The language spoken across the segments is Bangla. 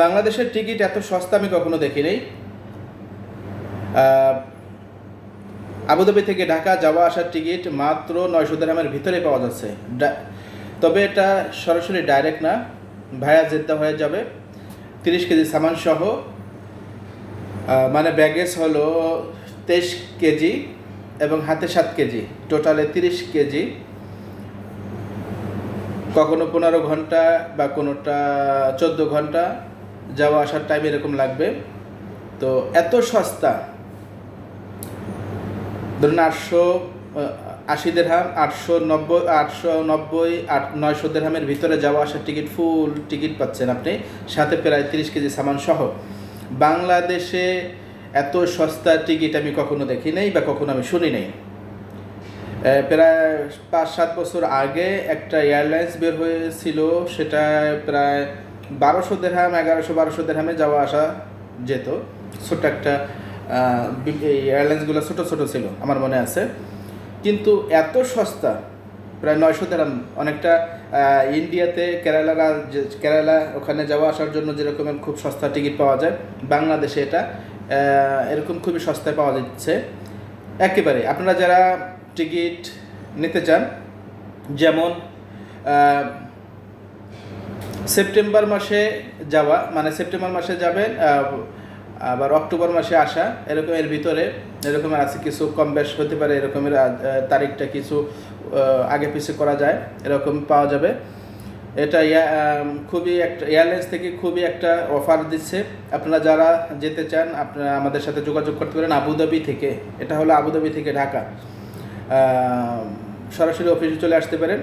বাংলাদেশের টিকিট এত সস্তা আমি কখনো দেখিনি। আবুধাবি থেকে ঢাকা যাওয়া আসার টিকিট মাত্র নয়শো গ্রামের ভিতরে পাওয়া যাচ্ছে। তবে এটা সরাসরি ডাইরেক্ট না ভায়া জেদ্দা হয়ে যাবে। তিরিশ কেজি সামান সহ মানে ব্যাগেজ হলো তেইশ কেজি এবং হাতে সাত কেজি। টোটালে তিরিশ কেজি। কখনো পনেরো ঘণ্টা বা কোনোটা চোদ্দ ঘণ্টা। যাওয়া আসার টাইম এরকম লাগবে। তো এত সস্তা। ধরুন আটশো আশি দেড়হাম আটশো নব্বই আটশো নব্বই, আট, নয়শো দেড়হামের ভিতরে যাওয়া আসার টিকিট ফুল টিকিট পাচ্ছেন আপনি। সাথে প্রায় তিরিশ কেজি সামান সহ। বাংলাদেশে এত সস্তা টিকিট আমি কখনো দেখি নাই বা কখনো আমি শুনি নাই। প্রায় পাঁচ সাত বছর আগে একটা এয়ারলাইন্স বের হয়েছিল সেটা প্রায় বারোশো দেড়হাম, এগারোশো বারোশো দেড়হামে যাওয়া আসা যেত। ছোট একটা এই এয়ারলাইন্সগুলো ছোট ছোট ছিল, আমার মনে আছে। কিন্তু এত সস্তা, প্রায় নয়শো দেড়হাম, অনেকটা ইন্ডিয়াতে কেরালা কেরালা ওখানে যাওয়া আসার জন্য যেরকম খুব সস্তা টিকিট পাওয়া যায়, বাংলাদেশে এটা এরকম খুবই সস্তায় পাওয়া যাচ্ছে। একেবারে, আপনারা যারা টিকিট নিতে চান, যেমন সেপ্টেম্বর মাসে যাওয়া মানে সেপ্টেম্বর মাসে যাবেন আবার অক্টোবর মাসে আসা, এরকম এর ভিতরে এরকমের আছে, কিছু কম বেশ হতে পারে, এরকমের তারিখটা কিছু আগে পিছিয়ে করা যায়, এরকম পাওয়া যাবে। এটা খুবই একটা, এয়ারলাইন্স থেকে খুবই একটা অফার দিচ্ছে। আপনারা যারা যেতে চান, আপনারা আমাদের সাথে যোগাযোগ করতে পারেন আবুধাবি থেকে। এটা হলো আবুধাবি থেকে ঢাকা। সরাসরি অফিসে চলে আসতে পারেন।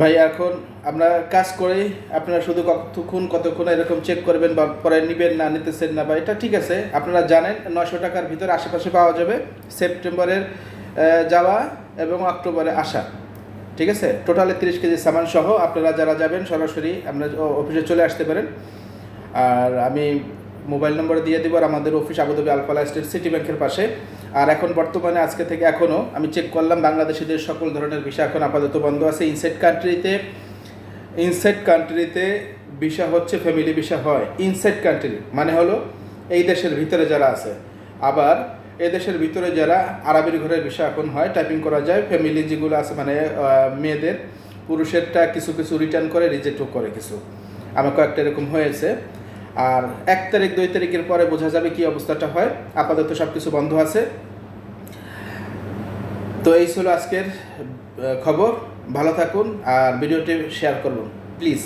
ভাই, এখন আমরা কাজ করে, আপনারা শুধু কতক্ষণ কতক্ষণ এরকম চেক করবেন বা পরে নেবেন না, নিতেছেন না বা এটা ঠিক আছে, আপনারা জানেন নশো টাকার ভিতরে আশেপাশে পাওয়া যাবে সেপ্টেম্বরের যাওয়া এবং অক্টোবরে আসা। ঠিক আছে? টোটালে তিরিশ কেজি সামান সহ আপনারা যারা যাবেন সরাসরি আমরা অফিসে চলে আসতে পারেন। আর আমি মোবাইল নম্বর দিয়ে দিব আর আমাদের office Abu Dhabi Al Falah state city ব্যাংকের পাশে। আর এখন বর্তমানে আজকে থেকে এখনও আমি চেক করলাম, বাংলাদেশিদের সকল ধরনের ভিসা এখন আপাতত বন্ধ আছে। ইনসাইড কান্ট্রিতে ইনসাইড কান্ট্রিতে ভিসা হচ্ছে ফ্যামিলি ভিসা হয়। ইনসাইড কান্ট্রি মানে হলো এই দেশের ভিতরে যারা আছে। আবার এই দেশের ভিতরে যারা আরবের ঘরের ভিসা এখন হয় টাইপিং করা যায় ফ্যামিলি যেগুলো আছে মানে মেয়েদের, পুরুষেরটা কিছু কিছু রিটার্ন করে রিজেক্টও করে কিছু। আমার কয়েকটা এরকম হয়েছে। আর এক তারিখ, দুই তারিখের পরে বোঝা যাবে কি অবস্থাটা হয়। আপাতত সব কিছু বন্ধ আছে। তো এই ছিল আজকের খবর। ভালো থাকুন আর ভিডিওটি শেয়ার করুন। প্লিজ।